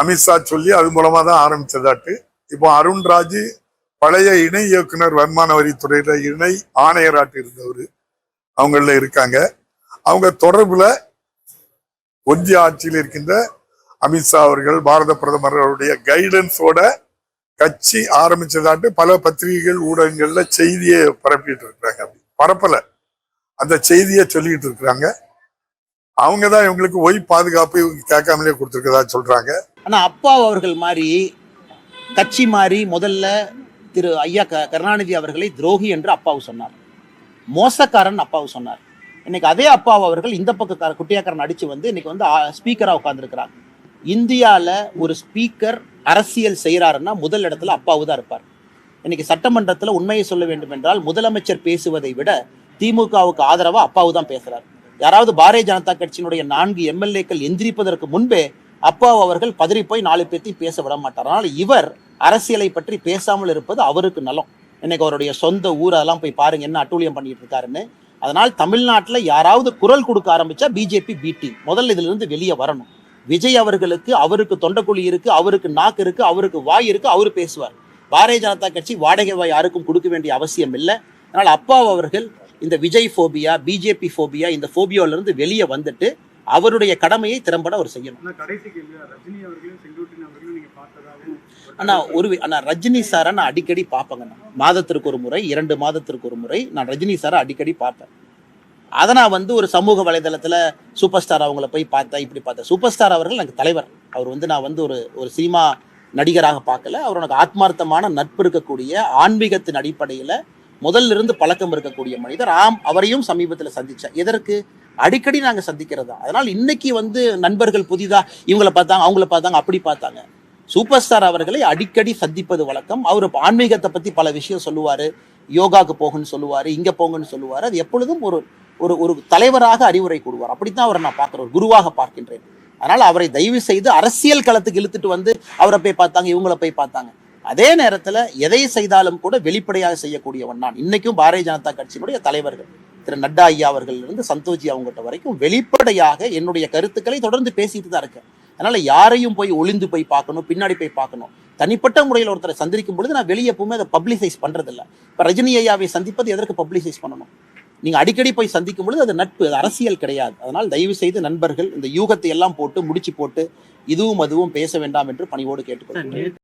அமித்ஷா சொல்லி அது மூலமா தான் ஆரம்பிச்சதாட்டு. இப்போ அருண்ராஜ் பழைய இணை இயக்குனர் வருமான வரித்துறையில இணை ஆணையராட்டு இருந்தவர். அவங்கள இருக்காங்க. அவங்க தொடர்புல ஒன்றிய ஆட்சியில் இருக்கின்ற அமித்ஷா அவர்கள் பாரத பிரதமர் அவருடைய கைடன்ஸோட கட்சி ஆரம்பிச்சதாட்டு பல பத்திரிகைகள் ஊடகங்கள்ல செய்தியை பரப்பிட்டு இருக்கிறாங்க. அப்படி பரப்பல. அந்த செய்தியை சொல்லிட்டு இருக்கிறாங்க. அவங்க தான் இவங்களுக்கு ஒய் பாதுகாப்பு இவங்க கேட்காமலே கொடுத்துருக்கதா சொல்றாங்க. ஆனா அப்பா அவர்கள் மாதிரி கட்சி மாறி முதல்ல திரு ஐயா க கருணாநிதி அவர்களை துரோகி என்று அப்பாவு சொன்னார். மோசக்காரன் அப்பாவு சொன்னார். இன்னைக்கு அதே அப்பாவு அவர்கள் இந்த பக்க குட்டியாக்காரன் அடிச்சு வந்து இன்னைக்கு வந்து ஸ்பீக்கராக உட்கார்ந்துருக்கிறாங்க இந்தியாவில் ஒரு ஸ்பீக்கர் அரசியல் செய்கிறாருன்னா முதல் இடத்துல அப்பாவு தான் இருப்பார். இன்னைக்கு சட்டமன்றத்தில் உண்மையை சொல்ல வேண்டும் என்றால் முதலமைச்சர் பேசுவதை விட திமுகவுக்கு ஆதரவாக அப்பாவு தான் பேசுகிறார் யாராவது பாரதிய ஜனதா கட்சியினுடைய நான்கு எம்எல்ஏக்கள் எந்திரிப்பதற்கு முன்பே அப்பாவு அவர்கள் பதறி போய் நாலு பேர்த்தையும் பேச விட மாட்டார். அதனால் இவர் அரசியலை பற்றி பேசாமல் இருப்பது அவருக்கு நலம். இன்னைக்கு அவருடைய சொந்த ஊர் அதெல்லாம் போய் பாருங்க என்ன அட்டூழியம் பண்ணிட்டு இருக்காருன்னு. அதனால் தமிழ்நாட்டில் யாராவது குரல் கொடுக்க ஆரம்பிச்சா பிஜேபி பிடி முதல்ல இதுல இருந்து வெளியே வரணும். விஜய் அவர்களுக்கு அவருக்கு தொண்டக்குழி இருக்கு அவருக்கு நாக்கு இருக்கு அவருக்கு வாய் இருக்கு அவரு பேசுவார். பாரதிய ஜனதா கட்சி வாடகை வாய் யாருக்கும் கொடுக்க வேண்டிய அவசியம் இல்லை. அதனால் அப்பா அவர்கள் இந்த விஜய் ஃபோபியா பிஜேபி ஃபோபியா இந்த ஃபோபியோல இருந்து வெளியே வந்துட்டு அவருடைய கடமையை திறம்பட அவர் செய்யணும். அண்ணா ஒரு அண்ணா ரஜினி சாரை நான் அடிக்கடி பார்ப்பேங்கண்ணா மாதத்திற்கு ஒரு முறை இரண்டு மாதத்திற்கு ஒரு முறை நான் ரஜினி சாரை அடிக்கடி பார்ப்பேன். அதை நான் வந்து ஒரு சமூக வலைதளத்தில் சூப்பர் ஸ்டார் அவங்கள போய் பார்த்தேன் இப்படி பார்த்தேன். சூப்பர் ஸ்டார் அவர்கள் எனக்கு தலைவர். அவர் வந்து நான் வந்து ஒரு ஒரு சினிமா நடிகராக பார்க்கல. அவர் எனக்கு ஆத்மார்த்தமான நட்பு இருக்கக்கூடிய ஆன்மீகத்தின் அடிப்படையில் முதல்ல இருந்து பழக்கம் இருக்கக்கூடிய மனிதர். ஆம் அவரையும் சமீபத்தில் சந்திச்சேன். எதற்கு? அடிக்கடி நாங்கள் சந்திக்கிறது? தான் அதனால் இன்னைக்கு வந்து நண்பர்கள் புதிதாக இவங்கள பார்த்தாங்க அவங்கள பார்த்தாங்க அப்படி பார்த்தாங்க. சூப்பர் ஸ்டார் அவர்களை அடிக்கடி சந்திப்பது வழக்கம். அவர் ஆன்மீகத்தை பற்றி பல விஷயம் சொல்லுவார். யோகாவுக்கு போகுன்னு சொல்லுவார் இங்கே போங்கன்னு சொல்லுவார். அது எப்பொழுதும் ஒரு ஒரு ஒரு தலைவராக அறிவுரை கூடுவார் அப்படித்தான் அவரை நான் பார்க்கிறேன் ஒரு குருவாக பார்க்கின்றேன். அதனால் அவரை தயவு செய்து அரசியல் களத்துக்கு இழுத்துட்டு வந்து அவரை போய் பார்த்தாங்க இவங்கள போய் பார்த்தாங்க. அதே நேரத்துல எதை செய்தாலும் கூட வெளிப்படையாக செய்யக்கூடியவன் நான். இன்னைக்கும் பாரதிய ஜனதா கட்சியினுடைய தலைவர்கள் திரு நட்டா ஐயா அவர்கள் இருந்து சந்தோஷி அவங்ககிட்ட வரைக்கும் வெளிப்படையாக என்னுடைய கருத்துக்களை தொடர்ந்து பேசிட்டு தான் இருக்கேன். அதனால யாரையும் போய் ஒளிந்து போய் பார்க்கணும் பின்னாடி போய் பார்க்கணும். தனிப்பட்ட முறையில் ஒருத்தரை சந்திக்கும் பொழுது நான் வெளியே எப்பவுமே அதை பப்ளிசைஸ் பண்றதில்ல. இப்போ ரஜினி ஐயாவை சந்திப்பது எதற்கு பப்ளிசைஸ் பண்ணணும்? நீங்க அடிக்கடி போய் சந்திக்கும் பொழுது அது நட்பு அது அரசியல் கிடையாது. அதனால் தயவு செய்து நண்பர்கள் இந்த யூகத்தை எல்லாம் போட்டு முடிச்சு போட்டு இதுவும் அதுவும் பேச வேண்டாம் என்று பணிவோடு கேட்டுக்கொள்கிறேன்.